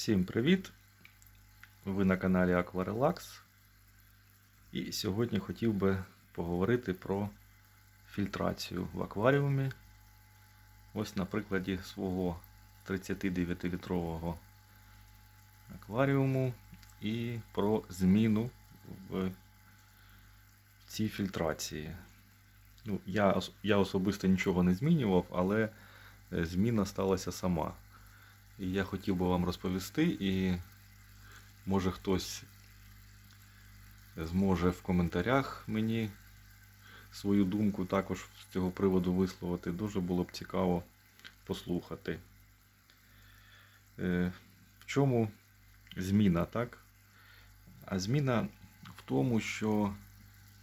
Всім привіт! Ви на каналі Aquarelax. І сьогодні хотів би поговорити про фільтрацію в акваріумі. Ось на прикладі свого 39-літрового акваріуму і про зміну в цій фільтрації. Ну, я, я особисто нічого не змінював, але е, зміна сталася сама. І я хотів би вам розповісти, і може хтось зможе в коментарях мені свою думку також з цього приводу висловити. Дуже було б цікаво послухати. Е, В чому зміна, так? А зміна в тому, що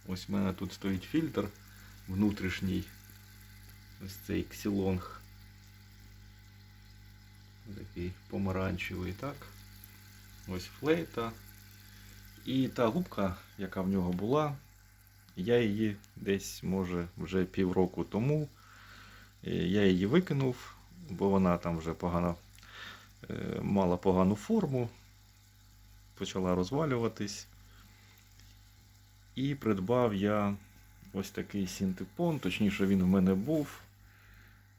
ось в мене тут стоїть фільтр внутрішній, ось цей ксілонг такий помаранчевий, так. Ось флейта. І та губка, яка в нього була, я її десь, може, вже півроку тому. е, Я її викинув, бо вона там вже погано е, мала погану форму, почала розвалюватись. І придбав я ось такий синтепон, точніше він в мене був.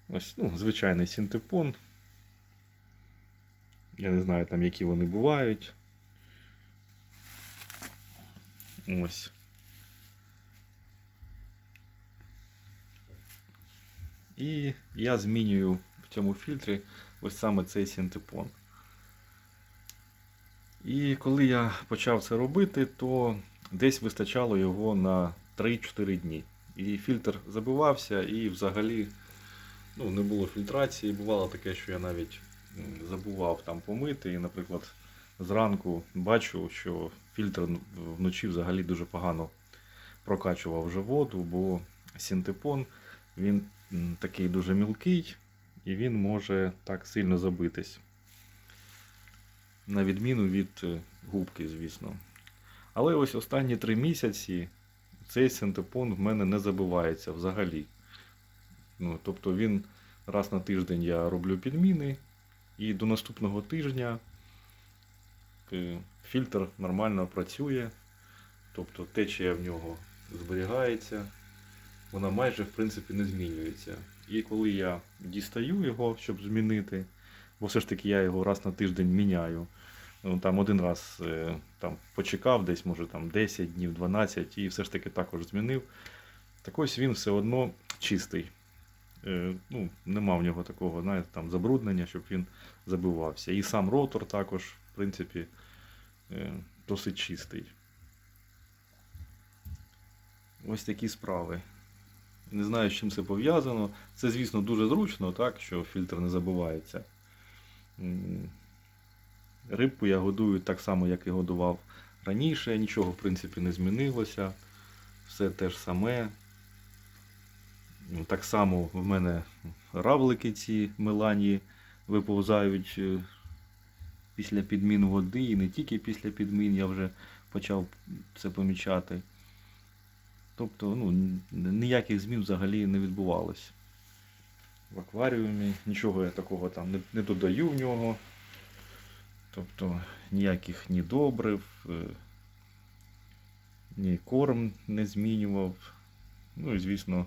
Ось, ну, звичайний синтепон. Я не знаю там, які вони бувають. Ось. І я змінюю в цьому фільтрі ось саме цей синтепон. І коли я почав це робити, то десь вистачало його на 3-4 дні. І фільтр забивався, і взагалі ну, не було фільтрації. Бувало таке, що я навіть забував там помити. І, наприклад, зранку бачу, що фільтр вночі взагалі дуже погано прокачував вже воду, бо синтепон він такий дуже мілкий і він може так сильно забитись. На відміну від е, губки, звісно. Але ось останні три місяці цей синтепон в мене не забивається взагалі. Ну, тобто він раз на тиждень я роблю підміни, і до наступного тижня е, фільтр нормально працює, тобто течія в нього зберігається, вона майже в принципі не змінюється. І коли я дістаю його, щоб змінити, бо все ж таки я його раз на тиждень міняю. Ну, там один раз е, там, почекав, десь, може там 10 днів, 12, і все ж таки також змінив. Так ось він все одно чистий. Е, ну, нема в нього такого знаєте, там, забруднення, щоб він забивався. І сам ротор також, в принципі, е, досить чистий. Ось такі справи. Не знаю, з чим це пов'язано. Це, звісно, дуже зручно, так, що фільтр не забувається. Рибку я годую так само, як і годував раніше. Нічого, в принципі, не змінилося. Все те ж саме. Ну, Так само в мене равлики ці мелані виповзають е, після підмін води, і не тільки після підмін я вже почав це помічати. Тобто ну, ніяких змін взагалі не відбувалось. В акваріумі нічого я такого там не, не додаю в нього. Тобто ніяких ні добрив, е, ні корм не змінював. Ну і звісно,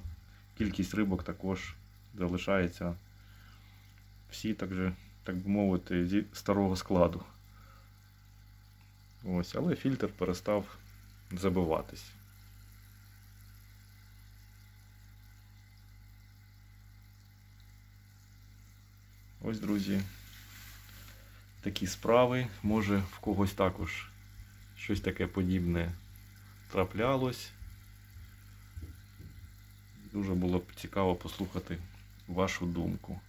кількість рибок також залишається всі так, же, так би мовити, зі старого складу. Ось, але фільтр перестав забиватись. Ось, друзі, такі справи. Може в когось також щось таке подібне траплялось. Дуже було б цікаво послухати вашу думку.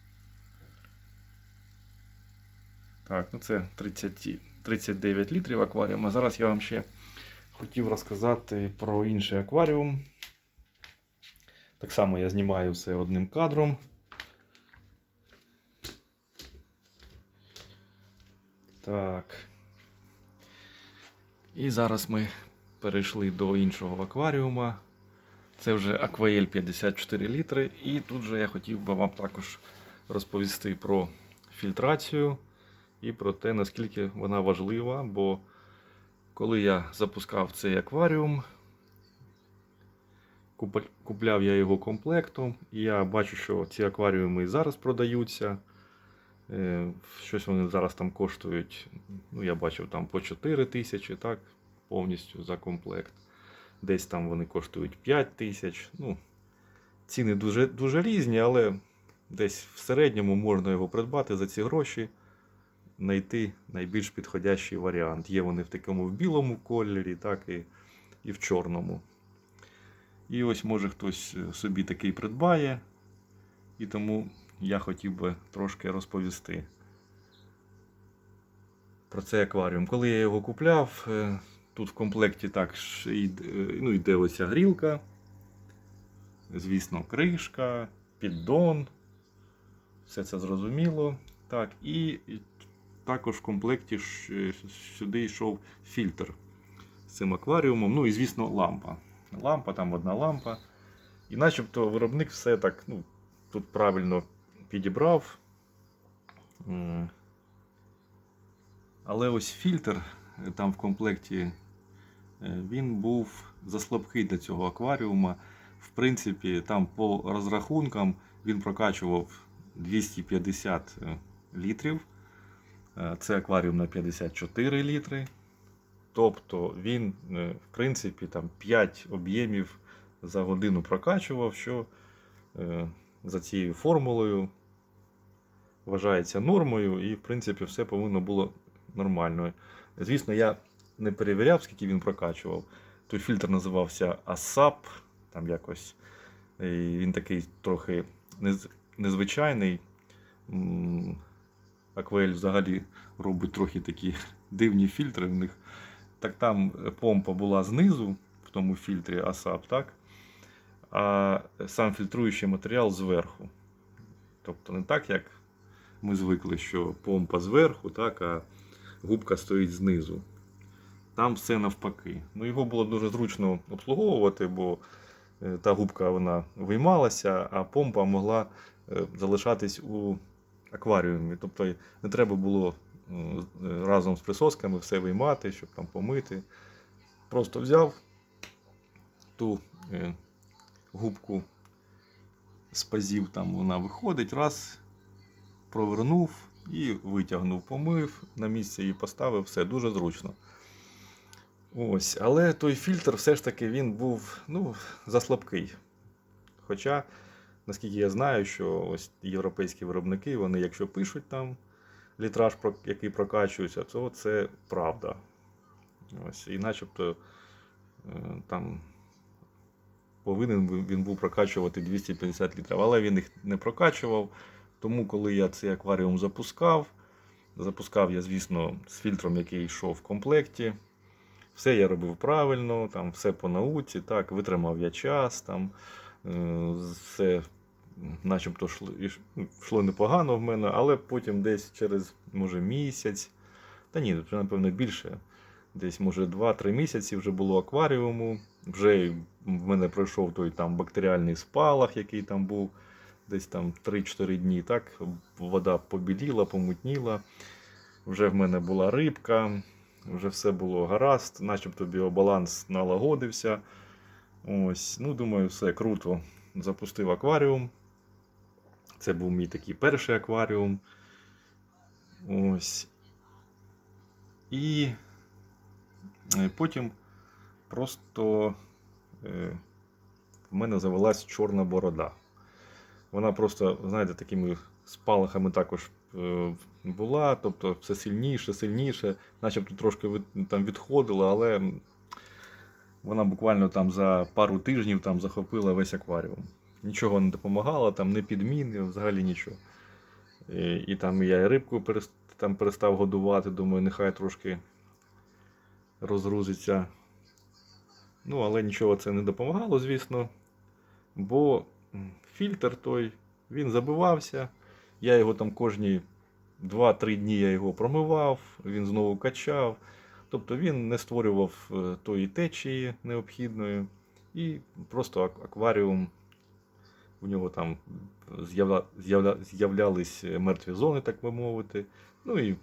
Так, ну це 30, 39 літрів акваріум. А зараз я вам ще хотів розказати про інший акваріум. Так само я знімаю все одним кадром. Так. І зараз ми перейшли до іншого акваріума. Це вже Aquael 54 літри. І тут же я хотів би вам також розповісти про фільтрацію і про те, наскільки вона важлива. Бо коли я запускав цей акваріум, купляв я його комплектом, і я бачу, що ці акваріуми і зараз продаються. Е, Щось вони зараз там коштують, ну я бачив там по 4 тисячі, так, повністю за комплект. Десь там вони коштують 5 тисяч. Ну, ціни дуже, дуже різні, але десь в середньому можна його придбати за ці гроші, знайти найбільш підходящий варіант. Є вони в такому в білому кольорі, так і, і в чорному. І ось може хтось е, собі такий придбає. І тому я хотів би трошки розповісти про цей акваріум. Коли я його купляв, е, тут в комплекті йде, е, ну, йде оця грілка, звісно, кришка, піддон. Все це зрозуміло. Так, і також в комплекті е, сюди йшов фільтр з цим акваріумом. Ну і, звісно, лампа. Лампа, там одна лампа. І начебто виробник все так ну, тут правильно підібрав. Але ось фільтр е, там в комплекті він був заслабкий для цього акваріума. В принципі, там по розрахункам він прокачував 250 е, літрів. Е, Це акваріум на 54 літри. Тобто він, е, в принципі, там 5 об'ємів за годину прокачував, що е, за цією формулою вважається нормою, і, в принципі, все повинно було нормально. Звісно, я не перевіряв, скільки він прокачував. Той фільтр називався ASAP, там якось. І він такий трохи незвичайний. Аквель взагалі робить трохи такі дивні фільтри в них. Так там помпа була знизу в тому фільтрі ASAP, так? а сам фільтруючий матеріал зверху. Тобто не так, як ми звикли, що помпа зверху, так, а губка стоїть знизу. Там все навпаки. Ну, його було дуже зручно обслуговувати, бо е, та губка вона виймалася, а помпа могла е, залишатись у акваріумі. Тобто не треба було е, разом з присосками все виймати, щоб там помити. Просто взяв ту губку з пазів, там вона виходить, раз, провернув і витягнув, помив, на місце її поставив, все дуже зручно. Ось, але той фільтр все ж таки він був ну, заслабкий. Хоча, наскільки я знаю, що ось європейські виробники, вони, якщо пишуть там літраж, який прокачується, то це правда. Ось, і начебто е, там повинен він був прокачувати 250 літрів, але він їх не прокачував. Тому, коли я цей акваріум запускав, запускав я, звісно, з фільтром, який йшов в комплекті. Все я робив правильно, там все по науці, так, витримав я час, там е, все начебто йшло, непогано в мене, але потім десь через може місяць, та ні, напевно більше. Десь, може, 2-3 місяці вже було акваріуму. Вже в мене пройшов той там бактеріальний спалах, який там був десь там 3-4 дні. Так, вода побіліла, помутніла. Вже в мене була рибка, вже все було гаразд, начебто біобаланс налагодився. Ось, ну, думаю, все круто. Запустив акваріум. Це був мій такий перший акваріум. Ось. І е, потім просто е, в мене завелась чорна борода. Вона просто, знаєте, такими спалахами також е, була, тобто все сильніше, сильніше, начебто трошки від, там відходила, але вона буквально там за пару тижнів там захопила весь акваріум. Нічого не допомагало, там не підміни, взагалі нічого. І, і там я і рибку перес- там перестав годувати, думаю, нехай трошки розгрузиться. Ну, але нічого це не допомагало, звісно. Бо фільтр той, він забивався. Я його там кожні 2-3 дні я його промивав, він знову качав. Тобто він не створював е, тої течії необхідної. І просто акваріум. У нього там з'явля- з'явля- з'являлись мертві зони, так би мовити. Ну і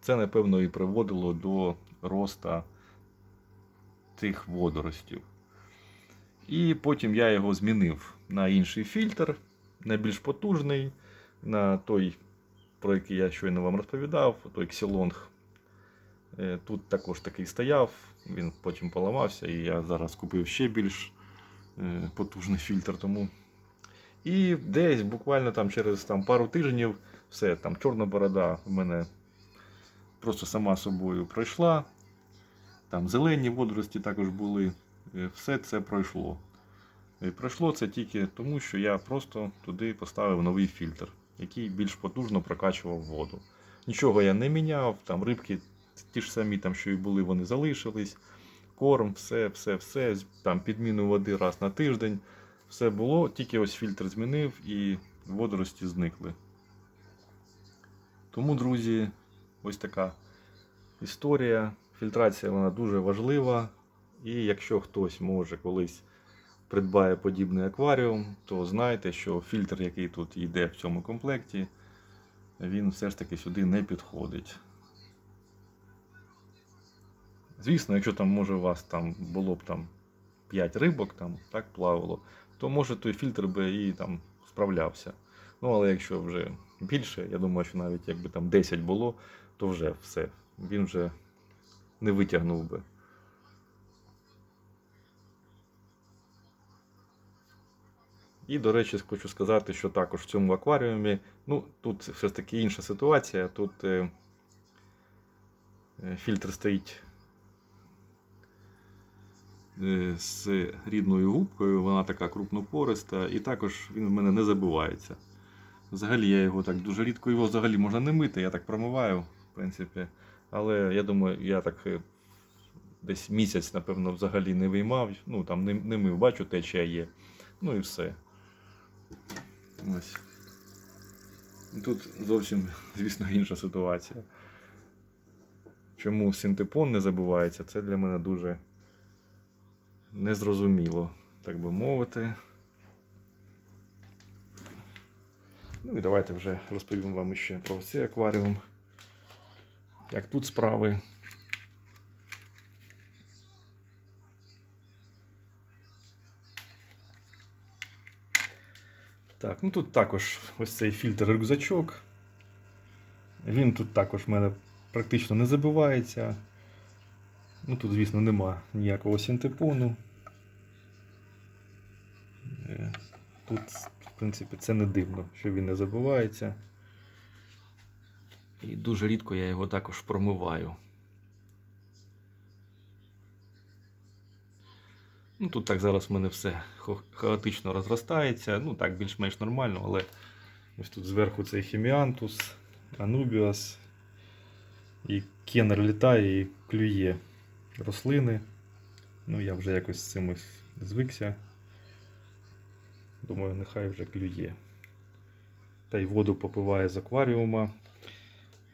це, напевно, і приводило до роста тих водоростів. І потім я його змінив на інший фільтр, на більш потужний, на той, про який я щойно вам розповідав, той Xilong. Е, Тут також такий стояв, він потім поламався, і я зараз купив ще більш е, потужний фільтр. Тому. І десь буквально там через там, пару тижнів все, там чорна борода в мене просто сама собою пройшла. Там зелені водорості також були. Е, Все це пройшло. І пройшло це тільки тому, що я просто туди поставив новий фільтр, який більш потужно прокачував воду. Нічого я не міняв, там рибки ті ж самі, там, що і були, вони залишились. Корм, все, все, все. Там підміну води раз на тиждень. Все було, тільки ось фільтр змінив і водорості зникли. Тому, друзі, ось така історія. Фільтрація вона дуже важлива. І якщо хтось може колись придбає подібний акваріум, то знайте, що фільтр, який тут йде в цьому комплекті, він все ж таки сюди не підходить. Звісно, якщо там може у вас там було б там 5 рибок, там так плавало, то може той фільтр би і там справлявся. Ну, але якщо вже більше, я думаю, що навіть якби там 10 було, то вже все. Він вже не витягнув би. І, до речі, хочу сказати, що також в цьому акваріумі, ну, тут все ж таки інша ситуація. Тут е, е, фільтр стоїть е, з рідною губкою, вона така крупнопориста, і також він в мене не забивається. Взагалі я його так дуже рідко його взагалі можна не мити, я так промиваю, в принципі. Але я думаю, я так десь місяць, напевно, взагалі не виймав. Ну там не, не мив, бачу, течія є. Ну і все. Ось. Тут зовсім, звісно, інша ситуація. Чому синтепон не забувається, це для мене дуже незрозуміло, так би мовити. Ну і давайте вже розповім вам ще про цей акваріум. Як тут справи. Так, ну тут також ось цей фільтр рюкзачок. Він тут також в мене практично не забивається. Ну тут, звісно, нема ніякого синтепону. Е, Тут, в принципі, це не дивно, що він не забивається. І дуже рідко я його також промиваю. Ну, тут так зараз в мене все хаотично розростається. Ну так, більш-менш нормально, але ось тут зверху цей хіміантус, анубіас. І кенер літає і клює рослини. Ну, я вже якось з цим звикся. Думаю, нехай вже клює. Та й воду попиває з акваріума.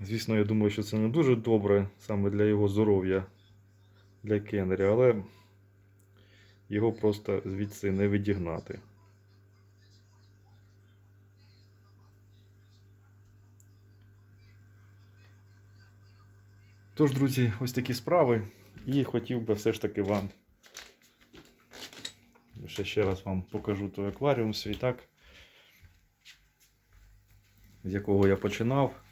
Звісно, я думаю, що це не дуже добре саме для його здоров'я, для кеннері, але його просто звідси не відігнати. Тож, друзі, ось такі справи. І хотів би все ж таки вам ще, ще раз вам покажу той акваріум свій, так? З якого я починав.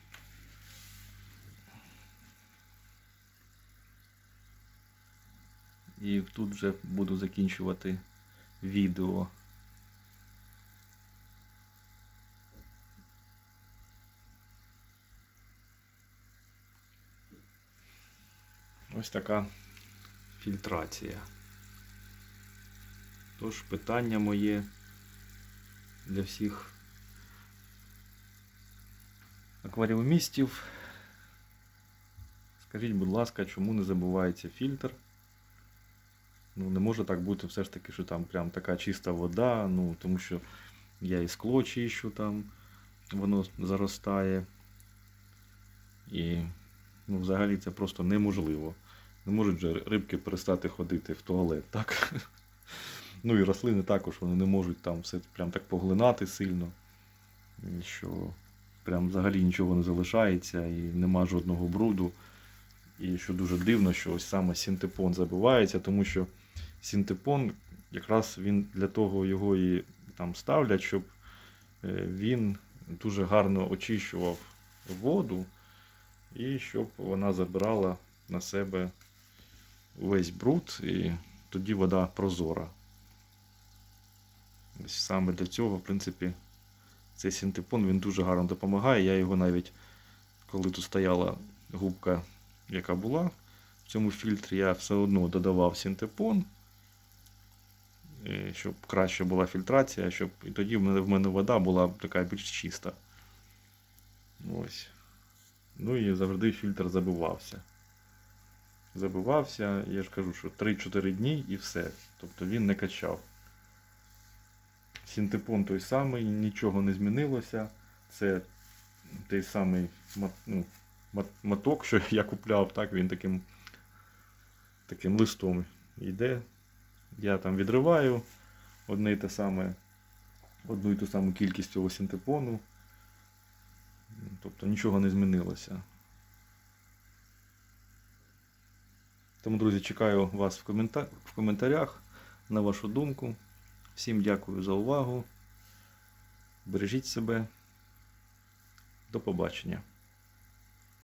І тут вже буду закінчувати відео. Ось така фільтрація. Тож питання моє для всіх акваріумістів. Скажіть, будь ласка, чому не забувається фільтр? Ну, не може так бути все ж таки, що там прям така чиста вода, ну, тому що я і скло чищу там, воно заростає. І ну, взагалі це просто неможливо. Не можуть же рибки перестати ходити в туалет, так? Ну і рослини також вони не можуть там все прям так поглинати сильно. Що прям взагалі нічого не залишається і нема жодного бруду. І що дуже дивно, що ось саме синтепон забивається, тому що синтепон якраз він для того його і там ставлять, щоб е, він дуже гарно очищував воду і щоб вона забирала на себе весь бруд, і тоді вода прозора. Ось саме для цього, в принципі, цей синтепон він дуже гарно допомагає. Я його навіть, коли тут стояла губка, яка була в цьому фільтрі, я все одно додавав синтепон, щоб краще була фільтрація, щоб і тоді в мене, вода була така більш чиста. Ось. Ну і завжди фільтр забивався. Забивався, я ж кажу, що 3-4 дні і все. Тобто він не качав. Синтепон той самий, нічого не змінилося. Це той самий ну, моток, що я купляв, так, він таким, таким листом йде. Я там відриваю одне і те саме, одну і ту саму кількість цього синтепону. Тобто нічого не змінилося. Тому, друзі, чекаю вас в, комента... в коментарях на вашу думку. Всім дякую за увагу. Бережіть себе. До побачення.